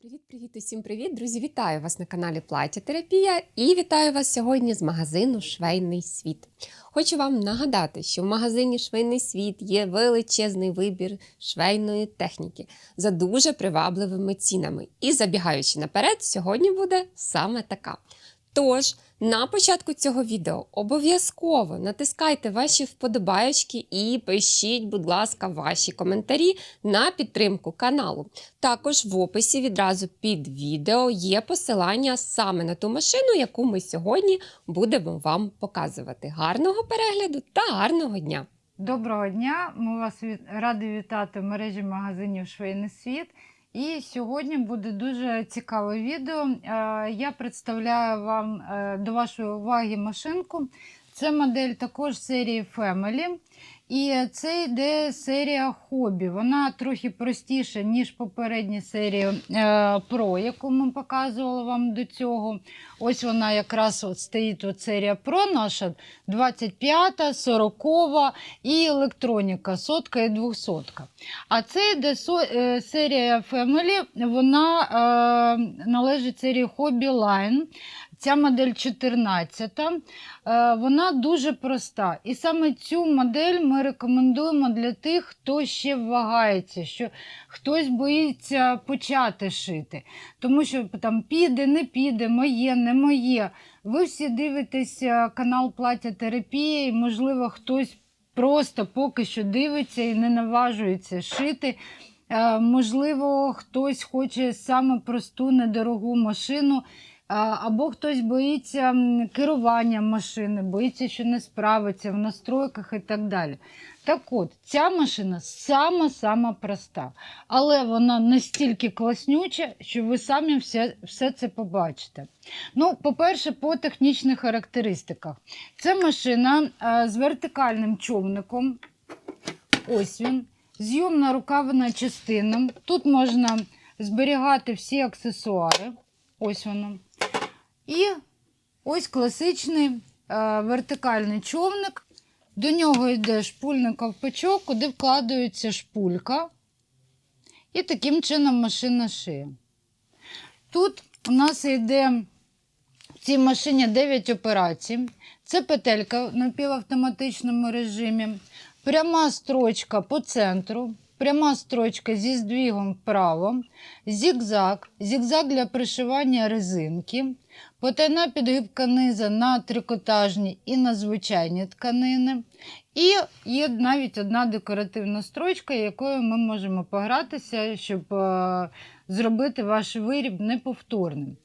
Привіт-привіт, усім привіт! Друзі, вітаю вас на каналі Плаття Терапія і вітаю вас сьогодні з магазину Швейний світ. Хочу вам нагадати, що в магазині Швейний світ є величезний вибір швейної техніки за дуже привабливими цінами. І забігаючи наперед, сьогодні буде саме така. Тож, на початку цього відео обов'язково натискайте ваші вподобаєчки і пишіть, будь ласка, ваші коментарі на підтримку каналу. Також в описі відразу під відео є посилання саме на ту машину, яку ми сьогодні будемо вам показувати. Гарного перегляду та гарного дня! Доброго дня! Ми вас раді вітати в мережі магазинів Швейний світ. І сьогодні буде дуже цікаве відео. Е, Я представляю вам е, до вашої уваги машинку. Це модель також серії Family. І це йде серія хобі. Вона трохи простіша, ніж попередня серія е, Pro, яку ми показували вам до цього. Ось вона якраз от стоїть от серія Pro наша 25, 40 і електроніка, сотка і двохсотка. А це йде е, серія Family, вона е, належить серії Hobby Line. Ця модель 14. Е, Вона дуже проста. І саме цю модель ми рекомендуємо для тих, хто ще вагається, що хтось боїться почати шити. Тому що там піде, не піде, моє, не моє. Ви всі дивитеся канал Плаття терапії, і, можливо, хтось просто поки що дивиться і не наважується шити. Е, Можливо, хтось хоче саме просту недорогу машину. Або хтось боїться керування машини, боїться, що не справиться в настройках і так далі. Так от, ця машина сама-сама проста, але вона настільки класнюча, що ви самі все, все це побачите. Ну, по-перше, по технічних характеристиках. Це машина а, з вертикальним човником. Ось він. Зйомна рукавна частина. Тут можна зберігати всі аксесуари. Ось воно. І ось класичний е, вертикальний човник. До нього йде шпульний ковпачок, куди вкладається шпулька. І таким чином машина шиє. Тут у нас йде в цій машині 9 операцій. Це петелька в напівавтоматичному режимі, пряма строчка по центру, пряма строчка зі здвігом вправо, зігзаг, зігзаг для пришивання резинки, потайна підгибка низа на трикотажні і на звичайні тканини. І є навіть одна декоративна строчка, якою ми можемо погратися, щоб е, зробити ваш виріб неповторним.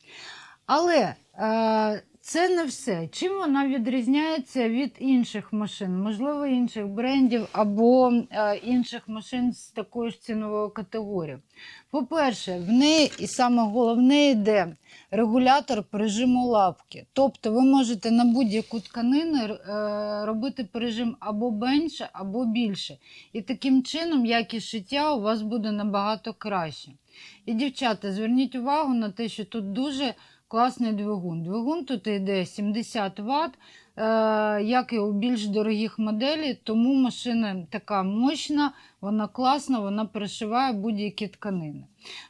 Але е, це не все. Чим вона відрізняється від інших машин, можливо, інших брендів або е, інших машин з такою ж ціновою категорією. По-перше, в неї і саме головне йде регулятор прижиму лапки. Тобто ви можете на будь-яку тканину е, робити прижим або менше, або більше. І таким чином якість шиття у вас буде набагато краще. І, дівчата, зверніть увагу на те, що тут дуже класний двигун. Двигун тут йде 70 Вт, як і у більш дорогих моделей, тому машина така мощна, вона класна, вона перешиває будь-які тканини.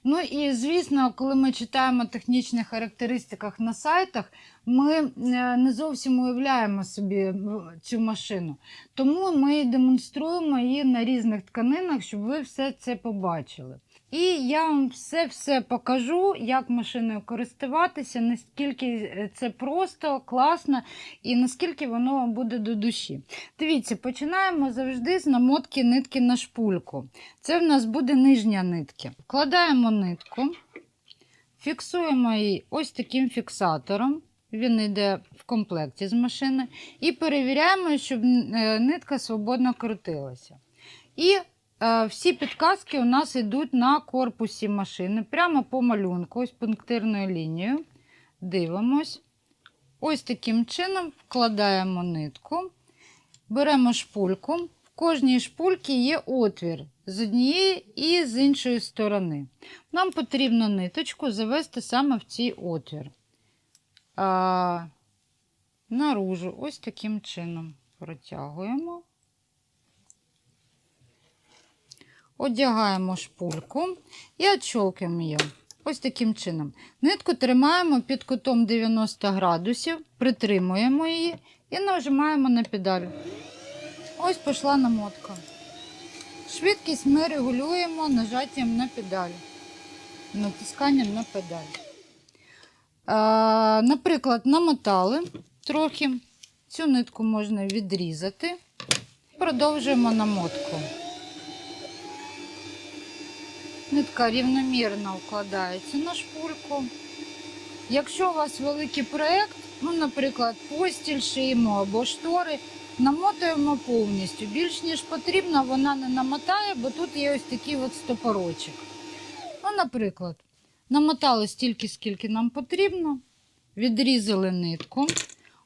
Ну і звісно, коли ми читаємо технічні характеристиках на сайтах, ми е, не зовсім уявляємо собі е, цю машину. Тому ми демонструємо її на різних тканинах, щоб ви все це побачили. І я вам все-все покажу, як машиною користуватися, наскільки е, це просто, класно і наскільки воно буде до душі. Дивіться, починаємо завжди з намотки нитки на шпульку. Це в нас буде нижня нитки. Вкладаємо нитку, фіксуємо її ось таким фіксатором. Він йде в комплекті з машини. І перевіряємо, щоб е, нитка свободно крутилася. І всі підказки у нас йдуть на корпусі машини, прямо по малюнку, ось пунктирною лінією. Дивимось. Ось таким чином вкладаємо нитку, беремо шпульку. В кожній шпульці є отвір з однієї і з іншої сторони. Нам потрібно ниточку завести саме в цей отвір. А, наружу, ось таким чином протягуємо. Одягаємо шпульку і відщолкуємо її. Ось таким чином. Нитку тримаємо під кутом 90 градусів, притримуємо її і нажимаємо на педаль. Ось пішла намотка. Швидкість ми регулюємо нажаттям на педаль, натисканням на педаль. Наприклад, намотали трохи. Цю нитку можна відрізати. Продовжуємо намотку. Нитка рівномірно вкладається на шпульку. Якщо у вас великий проєкт, ну, наприклад, постіль шиємо або штори, намотуємо повністю. Більш ніж потрібно, вона не намотає, бо тут є ось такий от стопорочок. Ну, наприклад, намотали стільки, скільки нам потрібно, відрізали нитку,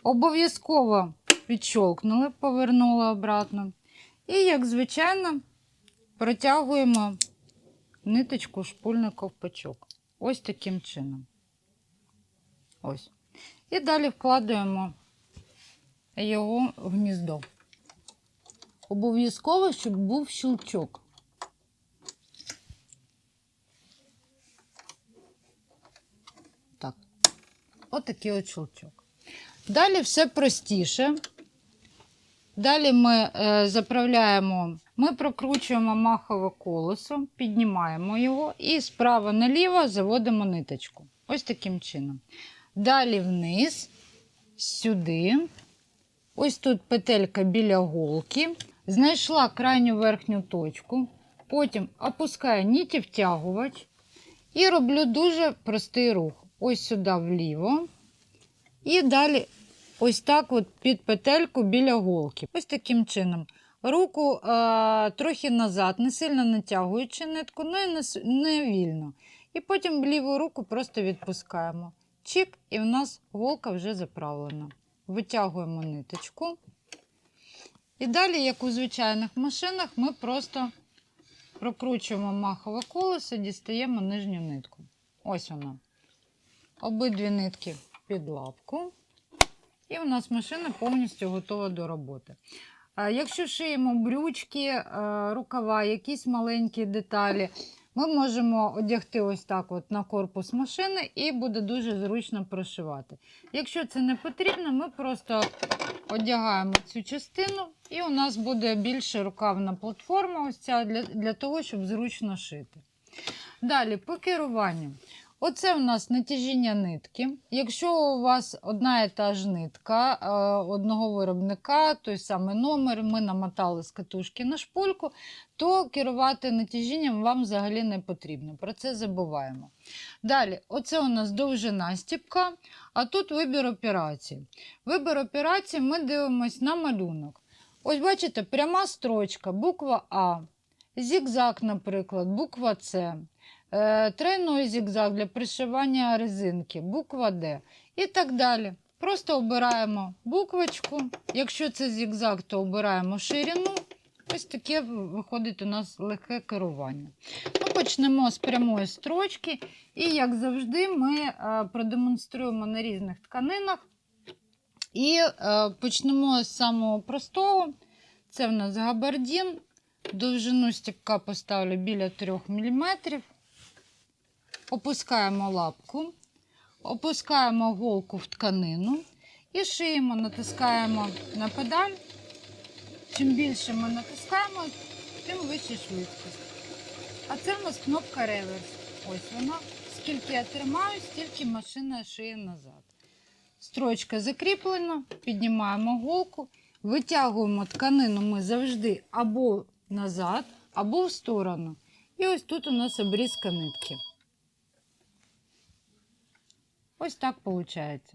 обов'язково відщолкнули, повернули обратно. І, як звичайно, протягуємо ниточку шпульний ковпачок. Ось таким чином. Ось. І далі вкладаємо його в гніздо. Обов'язково, щоб був щелчок. Так. Отакий от щелчок. Далі все простіше. Далі ми е, заправляємо, ми прокручуємо махове колесо, піднімаємо його і справа наліво заводимо ниточку. Ось таким чином. Далі вниз, сюди. Ось тут петелька біля голки. Знайшла крайню верхню точку. Потім опускаю ніті втягувач і роблю дуже простий рух. Ось сюди вліво. І далі ось так от під петельку біля голки. Ось таким чином. Руку е, трохи назад, не сильно натягуючи нитку, ну не, не вільно. І потім ліву руку просто відпускаємо. Чик, і в нас голка вже заправлена. Витягуємо ниточку. І далі, як у звичайних машинах, ми просто прокручуємо махове колесо, дістаємо нижню нитку. Ось вона. Обидві нитки під лапку. І у нас машина повністю готова до роботи. Якщо шиємо брючки, рукава, якісь маленькі деталі, ми можемо одягти ось так от на корпус машини і буде дуже зручно прошивати. Якщо це не потрібно, ми просто одягаємо цю частину, і у нас буде більше рукавна платформа ось ця для, для того, щоб зручно шити. Далі, по керуванню. Оце у нас натяжіння нитки. Якщо у вас одна і та ж нитка е, одного виробника, той самий номер, ми намотали з катушки на шпульку, то керувати натяжінням вам взагалі не потрібно. Про це забуваємо. Далі, оце у нас довжина стіпка, а тут вибір операції. Вибір операції ми дивимося на малюнок. Ось бачите, пряма строчка, буква А, зігзаг, наприклад, буква С. Е, тройной зігзаг для пришивання резинки, буква Д і так далі. Просто обираємо буквочку. Якщо це зігзаг, то обираємо ширину. Ось таке виходить у нас легке керування. Ну, почнемо з прямої строчки. І, як завжди, ми е, продемонструємо на різних тканинах. І е, почнемо з самого простого. Це в нас габардін. Довжину стіпка поставлю біля 3 мм. Опускаємо лапку, опускаємо голку в тканину і шиємо, натискаємо на педаль. Чим більше ми натискаємо, тим вища швидкість. А це в нас кнопка реверс. Ось вона. Скільки я тримаю, стільки машина шиє назад. Строчка закріплена, піднімаємо голку, витягуємо тканину ми завжди або назад, або в сторону. І ось тут у нас обрізка нитки. Ось так виходить.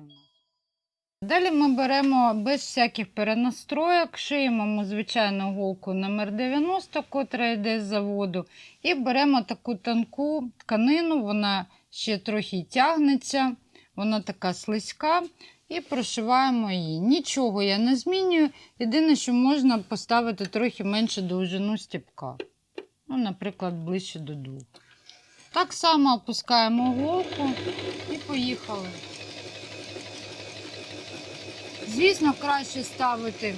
Далі ми беремо без всяких перенастроєк, шиємо ми, звичайно, голку номер 90, котра йде з заводу, і беремо таку тонку тканину, вона ще трохи тягнеться, вона така слизька, і прошиваємо її. Нічого я не змінюю. Єдине, що можна поставити трохи менше довжину стіпка. Ну, наприклад, ближче до двох. Так само опускаємо голку поїхали. Звісно, краще ставити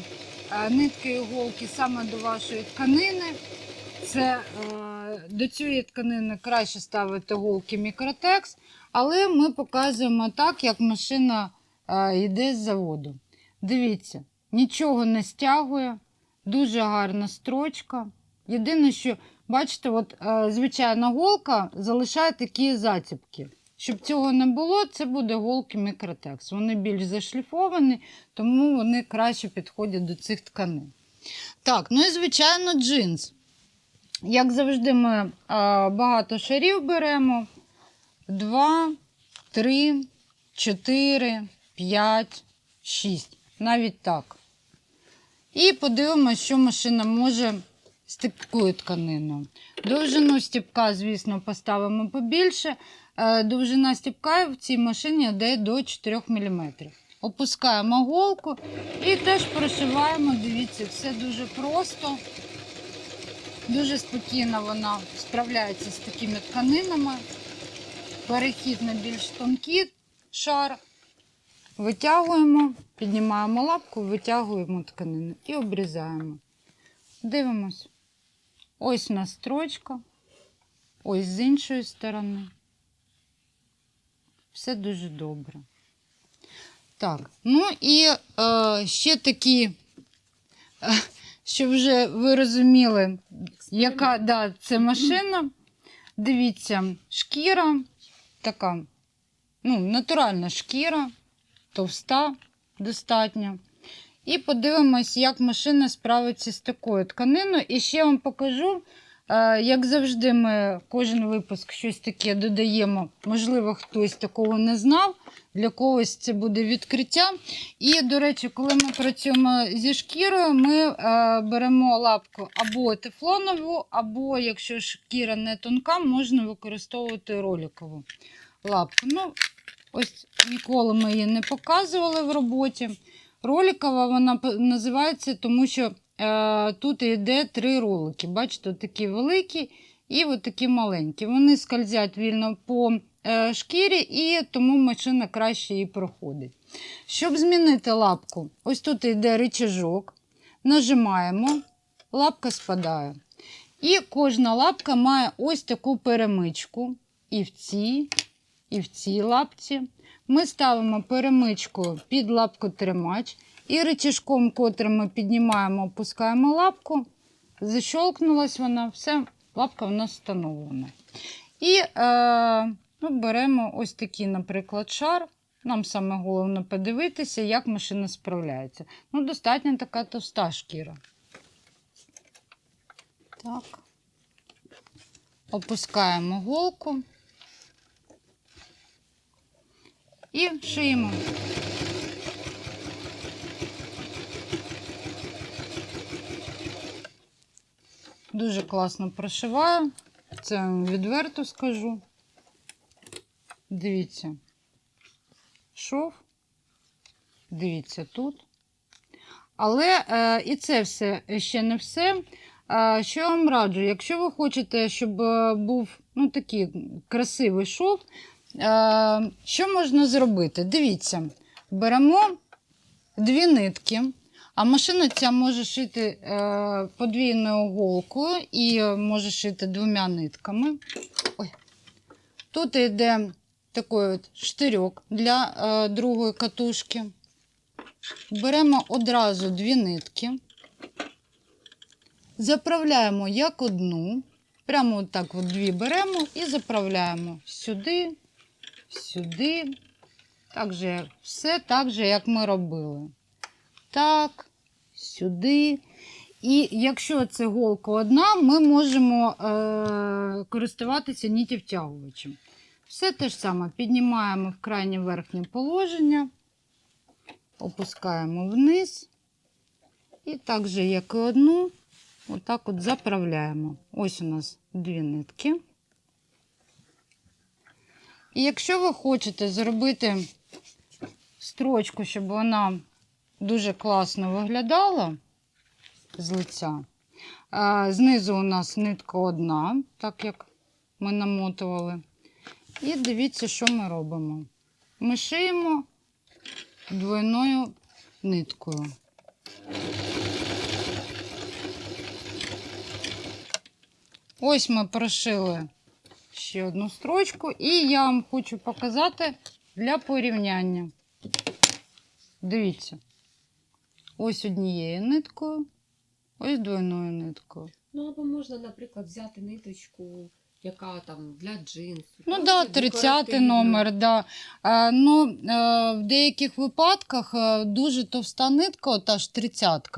е, нитки і голки саме до вашої тканини. це е, до цієї тканини краще ставити голки мікротекс, але ми показуємо так, як машина е, йде з заводу. Дивіться, нічого не стягує, дуже гарна строчка. Єдине, що, бачите, от, звичайна голка залишає такі заціпки. Щоб цього не було, це буде голки мікротекс. Вони більш зашліфовані, тому вони краще підходять до цих тканин. Так, ну і звичайно, джинс. Як завжди, ми е, багато шарів беремо: 2, 3, 4, 5, 6. Навіть так. І подивимося, що машина може з такою тканиною. Довжину стіпка, звісно, поставимо побільше. Е, Довжина стіпка в цій машині йде до 4 мм. Опускаємо голку і теж прошиваємо. Дивіться, все дуже просто. Дуже спокійно вона справляється з такими тканинами. Перехід на більш тонкий шар. Витягуємо, піднімаємо лапку, витягуємо тканину і обрізаємо. Дивимось. Ось у нас ось з іншої сторони. Все дуже добре. Так, ну і е, ще такі, е, щоб вже ви розуміли, яка да, це машина. Дивіться, шкіра така, ну, натуральна шкіра, товста достатньо. І подивимось, як машина справиться з такою тканиною. І ще вам покажу, як завжди, ми кожен випуск щось таке додаємо. Можливо, хтось такого не знав. Для когось це буде відкриття. І, до речі, коли ми працюємо зі шкірою, ми е, беремо лапку або тефлонову, або, якщо шкіра не тонка, можна використовувати роликову лапку. Ну, ось ніколи ми її не показували в роботі. Роликова вона називається, тому що е, тут йде три ролики. Бачите, такі великі і от такі маленькі. Вони скользять вільно по е, шкірі, і тому машина краще її проходить. Щоб змінити лапку, ось тут йде рычажок, нажимаємо, лапка спадає. І кожна лапка має ось таку перемичку. І в цій, і в цій лапці. Ми ставимо перемичку під лапку тримач і рычажком, котрим ми піднімаємо, опускаємо лапку. Защолкнулась вона, все, лапка в нас встановлена. І е, ну, беремо ось такий, наприклад, шар. Нам саме головне подивитися, як машина справляється. Ну, достатньо така товста шкіра. Так. Опускаємо голку і шиємо. Дуже класно прошиваю. Це відверто скажу. Дивіться. Шов. Дивіться тут. Але е, і це все ще не все. Е, що я вам раджу, якщо ви хочете, щоб е, був ну, такий красивий шов, е, що можна зробити? Дивіться, беремо дві нитки, а машина ця може шити е, подвійною голкою і може шити двома нитками. Ой. Тут йде такий от штирьок для е, другої катушки. Беремо одразу дві нитки, заправляємо як одну, прямо так от дві беремо і заправляємо сюди, сюди. Так же, все так же, як ми робили. Так, сюди. І якщо це голка одна, ми можемо е- користуватися нітівтягувачем. Все те ж саме піднімаємо в крайнє верхнє положення, опускаємо вниз. І так же, як і одну, отак от заправляємо. Ось у нас дві нитки. І якщо ви хочете зробити строчку, щоб вона дуже класно виглядала з лиця, знизу у нас нитка одна, так як ми намотували. І дивіться, що ми робимо. Ми шиємо двойною ниткою. Ось ми прошили ще одну строчку, і я вам хочу показати для порівняння. Дивіться. Ось однією ниткою, ось двойною ниткою. Ну або можна, наприклад, взяти ниточку, яка там для джинсу. Ну так, да, 30 декоративна. номер, да. А, ну, е, в деяких випадках е, дуже товста нитка, ота ж 30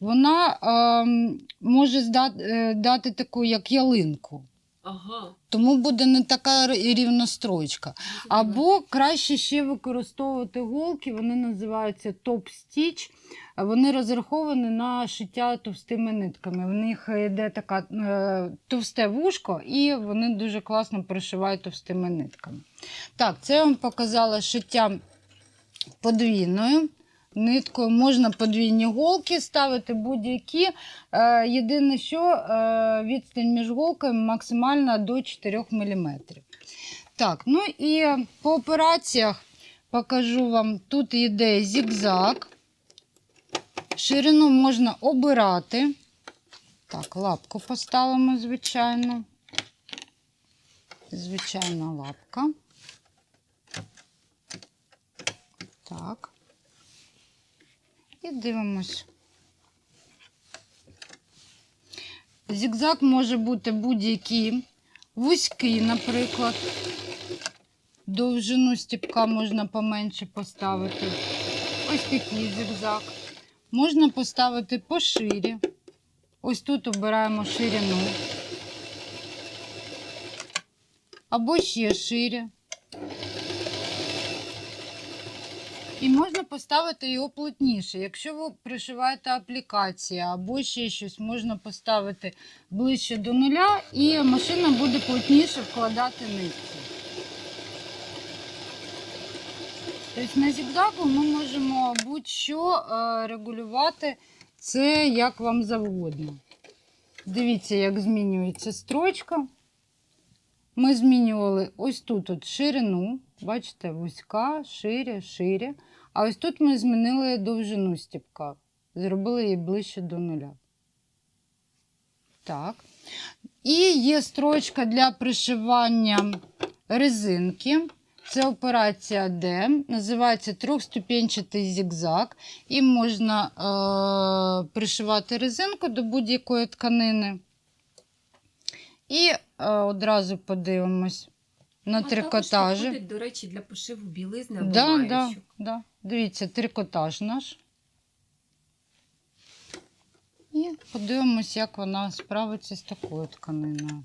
вона е, може здати, е, дати таку, як ялинку. Ага. Тому буде не така р- рівна строчка. Або краще ще використовувати голки, вони називаються топ-стіч. Вони розраховані на шиття товстими нитками. В них йде така е, товсте вушко, і вони дуже класно пришивають товстими нитками. Так, це я вам показала шиття подвійною. Ниткою можна подвійні голки ставити будь-які. Е, єдине, що е, відстань між голками максимальна до 4 мм. Так, ну і по операціях покажу вам. Тут йде зігзаг. Ширину можна обирати. Так, лапку поставимо, звичайно. Звичайна лапка. Так. І дивимось. Зігзаг може бути будь-який. Вузький, наприклад. Довжину стіпка можна поменше поставити. Ось такий зігзаг. Можна поставити поширі. Ось тут обираємо ширину. Або ще шире. І можна поставити його плотніше. Якщо ви пришиваєте аплікації або ще щось, можна поставити ближче до нуля, і машина буде плотніше вкладати нитки. Тобто на зігзагу ми можемо будь-що е, регулювати це як вам завгодно. Дивіться, як змінюється строчка. Ми змінювали ось тут от ширину, бачите, вузька, шире, шире. А ось тут ми змінили довжину стіпка. Зробили її ближче до нуля. Так. І є строчка для пришивання резинки. Це операція D, називається трьохступенчатий зігзаг. І можна е- пришивати резинку до будь-якої тканини. І е, одразу подивимось на А трикотажі. Також до речі, для пошиву білизни або Да, да, да. Дивіться, трикотаж наш. І подивимось, як вона справиться з такою тканиною.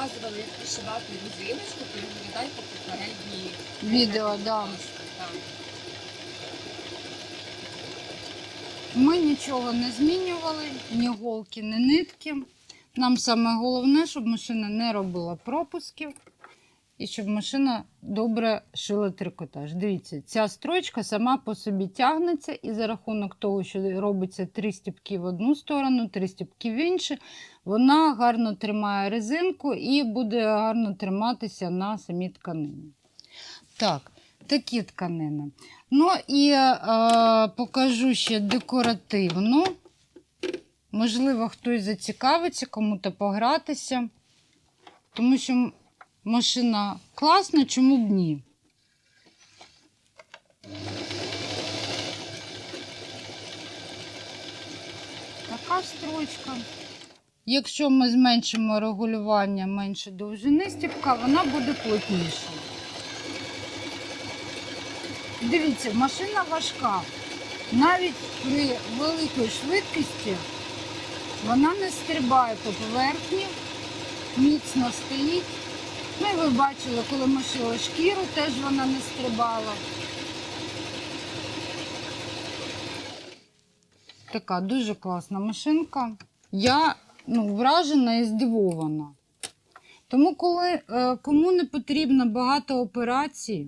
Показували, як пришивати резиночку, переглядайте попередні Відео, да. Так. Ми нічого не змінювали, ні голки, ні нитки. Нам саме головне, щоб машина не робила пропусків і щоб машина добре шила трикотаж. Дивіться, ця строчка сама по собі тягнеться, і за рахунок того, що робиться три стіпки в одну сторону, три стіпки в іншу, вона гарно тримає резинку і буде гарно триматися на самій тканині. Так, такі тканини. Ну і е, покажу ще декоративну. Можливо, хтось зацікавиться, кому-то погратися. Тому що машина класна, чому б ні? Така строчка. Якщо ми зменшимо регулювання менше довжини стіпка, вона буде плотніша. Дивіться, машина важка. Навіть при великій швидкості вона не стрибає по поверхні, міцно стоїть. Ну і ви бачили, коли ми шили шкіру, теж вона не стрибала. Така дуже класна машинка. Я ну, вражена і здивована. Тому, коли е, кому не потрібно багато операцій,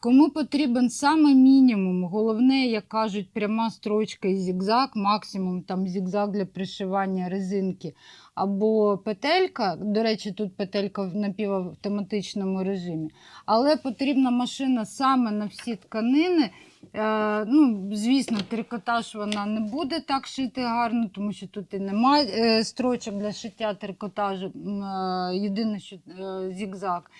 Кому потрібен саме мінімум, головне, як кажуть, пряма строчка і зігзаг, максимум там зігзаг для пришивання резинки або петелька. До речі, тут петелька в напівавтоматичному режимі. Але потрібна машина саме на всі тканини. Е, ну, звісно, трикотаж вона не буде так шити гарно, тому що тут і немає е, строчок для шиття трикотажу. Е, Єдине, що зігзаг.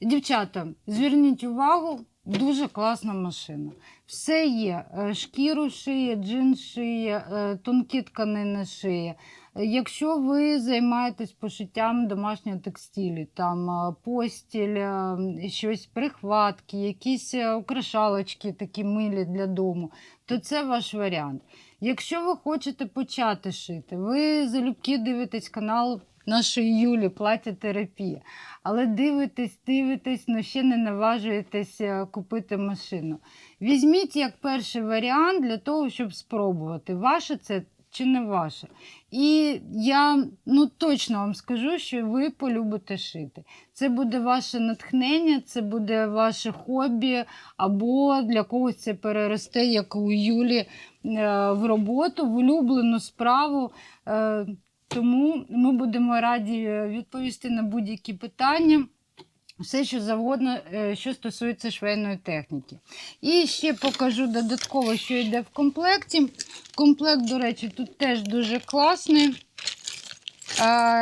Дівчата, зверніть увагу, дуже класна машина. Все є. Шкіру шиє, джин шиє, тонкі тканини шиє. Якщо ви займаєтесь пошиттям домашнього текстилю, там е, постіль, е, щось прихватки, якісь е, украшалочки такі милі для дому, то це ваш варіант. Якщо ви хочете почати шити, ви залюбки дивитесь канал нашої Юлі Плаття терапія. Але дивитесь, дивитесь, але ще не наважуєтесь е, купити машину. Візьміть як перший варіант для того, щоб спробувати, ваше це чи не ваше. І я ну, точно вам скажу, що ви полюбите шити. Це буде ваше натхнення, це буде ваше хобі, або для когось це переросте, як у Юлі, е, в роботу, в улюблену справу. Е, Тому ми будемо раді е, відповісти на будь-які питання. Все, що завгодно, е, що стосується швейної техніки. І ще покажу додатково, що йде в комплекті. Комплект, до речі, тут теж дуже класний.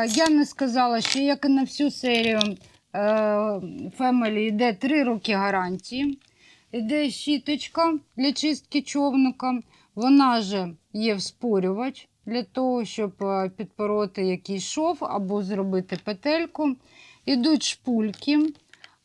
Я не сказала, що як і на всю серію е, Family йде 3 роки гарантії. Йде щіточка для чистки човника. Вона же є вспорювач для того, щоб е, підпороти якийсь шов або зробити петельку. Ідуть шпульки,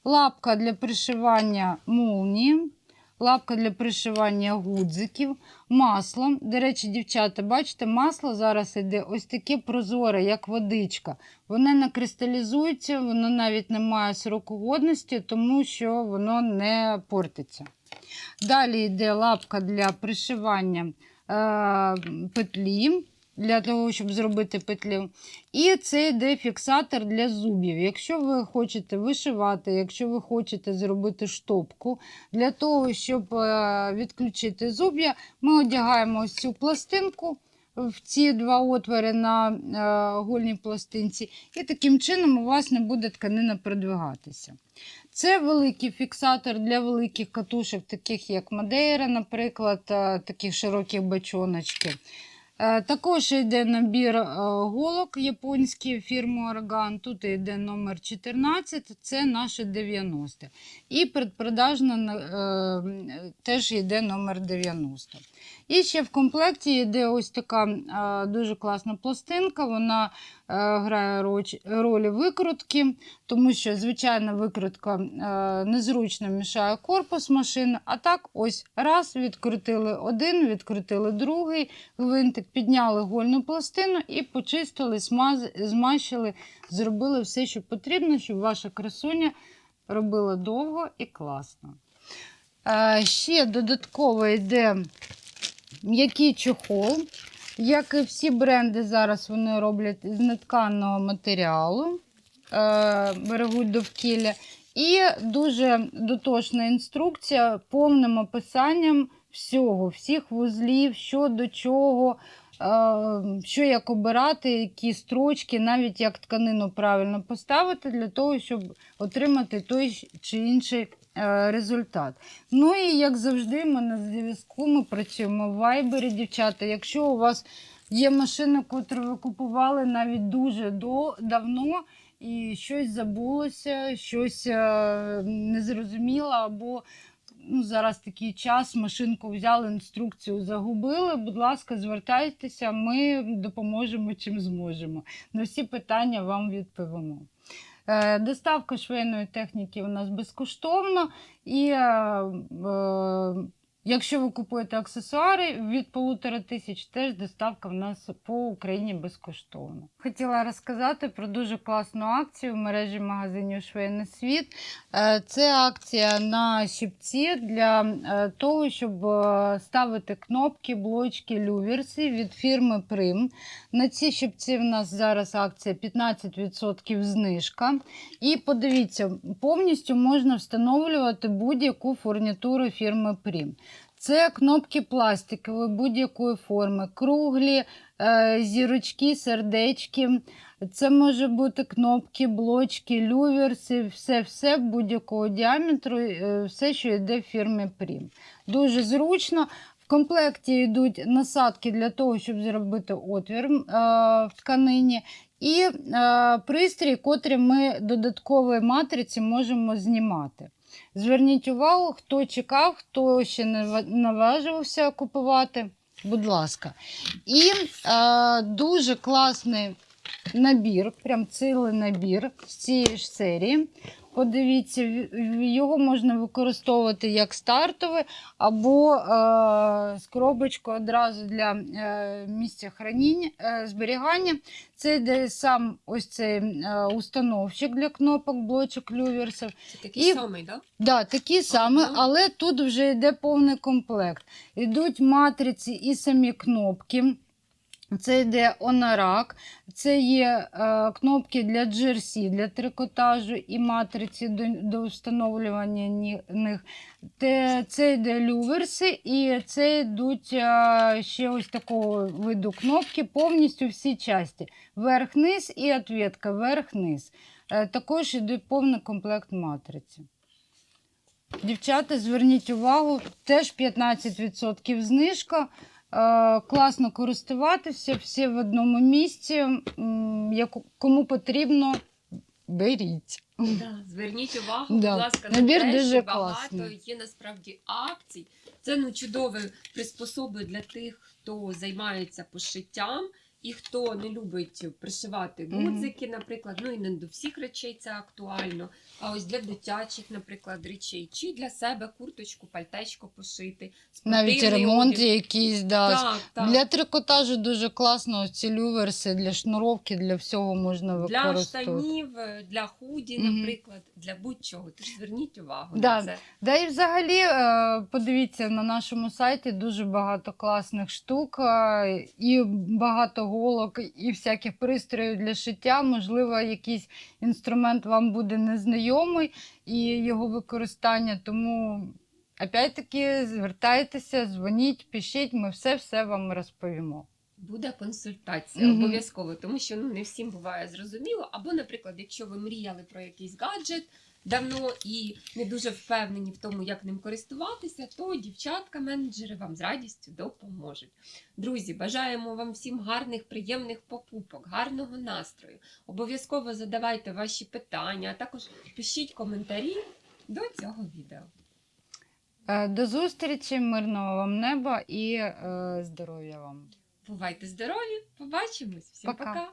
лапка для пришивання молнії, лапка для пришивання гудзиків, масло. До речі, дівчата, бачите, масло зараз йде ось таке прозоре, як водичка. Воно не кристалізується, воно навіть не має сроку годності, тому що воно не портиться. Далі йде лапка для пришивання е, петлі, для того, щоб зробити петлю. І це йде фіксатор для зубів. Якщо ви хочете вишивати, якщо ви хочете зробити штопку, для того, щоб е, відключити зуб'я, ми одягаємо ось цю пластинку в ці два отвори на е, гольній пластинці, і таким чином у вас не буде тканина продвигатися. Це великий фіксатор для великих катушок, таких як Мадейра, наприклад, е, таких широких бачоночків. Е, Також йде набір е, голок японський фірми Орган. Тут йде номер 14, це наше 90. І предпродажна е, теж йде номер 90. І ще в комплекті йде ось така дуже класна пластинка. Вона е, грає роль викрутки, тому що звичайна викрутка е, незручно мішає корпус машини. А так, ось раз відкрутили один, відкрутили другий гвинтик, підняли гольну пластину і почистили, змащили, зробили все, що потрібно, щоб ваша красуня робила довго і класно. Е, ще додатково йде м'який чохол. Як і всі бренди зараз вони роблять з нетканого матеріалу, е, берегуть довкілля. І дуже дотошна інструкція повним описанням всього, всіх вузлів, що до чого, е, що як обирати, які строчки, навіть як тканину правильно поставити, для того, щоб отримати той чи інший результат. Ну і як завжди, ми на зв'язку ми працюємо в Viber, дівчата. Якщо у вас є машина, яку ви купували навіть дуже до, давно, і щось забулося, щось е, не зрозуміло, або ну, зараз такий час, машинку взяли, інструкцію загубили. Будь ласка, звертайтеся, ми допоможемо чим зможемо. На всі питання вам відповімо. Е, Доставка швейної техніки у нас безкоштовна. І е, е, Якщо ви купуєте аксесуари від полутора тисяч, теж доставка в нас по Україні безкоштовна. Хотіла розказати про дуже класну акцію в мережі магазинів Швейний світ. Е, Це акція на щипці для е, того, щоб е, ставити кнопки, блочки, люверси від фірми Прим. На ці щипці в нас зараз акція 15% знижка. І подивіться, повністю можна встановлювати будь-яку фурнітуру фірми Прим. Це кнопки пластикові будь-якої форми, круглі, е, зірочки, сердечки. Це може бути кнопки, блочки, люверси, все-все будь-якого діаметру, е, все, що йде в фірмі Прім. Дуже зручно. В комплекті йдуть насадки для того, щоб зробити отвір е, в тканині. І пристрій, котрий ми додаткової матриці можемо знімати. Зверніть увагу, хто чекав, хто ще не ва- наважився купувати. Будь ласка. І е, дуже класний набір, прям цілий набір з цієї ж серії. Подивіться, в- в- його можна використовувати як стартовий, або е, з коробочкою одразу для е, місця храніння, е, зберігання. Це йде сам ось цей е, установщик для кнопок, блочок, люверсів. Це такий самий, да? Да, такі саме, Ага. але тут вже йде повний комплект. Йдуть матриці і самі кнопки. Це йде онарак, це є е, кнопки для джерсі, для трикотажу і матриці до, до встановлювання них. Те, це йде люверси, і це йдуть е, ще ось такого виду кнопки, повністю всі часті. Верх-низ і ответка, верх-низ. Е, також йде повний комплект матриці. Дівчата, зверніть увагу, теж 15% знижка. Е, класно користуватися, всі в одному місці. Кому потрібно, беріть. Да, зверніть увагу, Да. будь ласка, Набір на те, дуже що багато є насправді акцій. Це ну чудові приспособи для тих, хто займається пошиттям і хто не любить пришивати гудзики, наприклад. Ну і не до всіх речей це актуально. А ось для дитячих, наприклад, речей, чи для себе курточку, пальтечко пошити, Навіть ремонт одяг. якийсь. Да. Так, так. Для трикотажу дуже класно ось ці люверси, для шнуровки, для всього можна Для штанів, для худі, наприклад, для будь-чого. Тож зверніть увагу Да. на це. Да і взагалі е, подивіться на нашому сайті дуже багато класних штук, е, і багато голок, і всяких пристроїв для шиття. Можливо, якийсь інструмент вам буде незнайомий і його використання. Тому опять-таки звертайтеся, дзвоніть, пишіть, ми все-все вам розповімо. Буде консультація Мгм. обов'язково, тому що ну не всім буває зрозуміло. Або, наприклад, якщо ви мріяли про якийсь гаджет давно і не дуже впевнені в тому, як ним користуватися, то дівчатка-менеджери вам з радістю допоможуть. Друзі, бажаємо вам всім гарних, приємних покупок, гарного настрою. Обов'язково задавайте ваші питання, а також пишіть коментарі до цього відео. Е, До зустрічі, мирного вам неба і е, здоров'я вам. Бувайте здорові! Побачимось! Всім Пока. пока.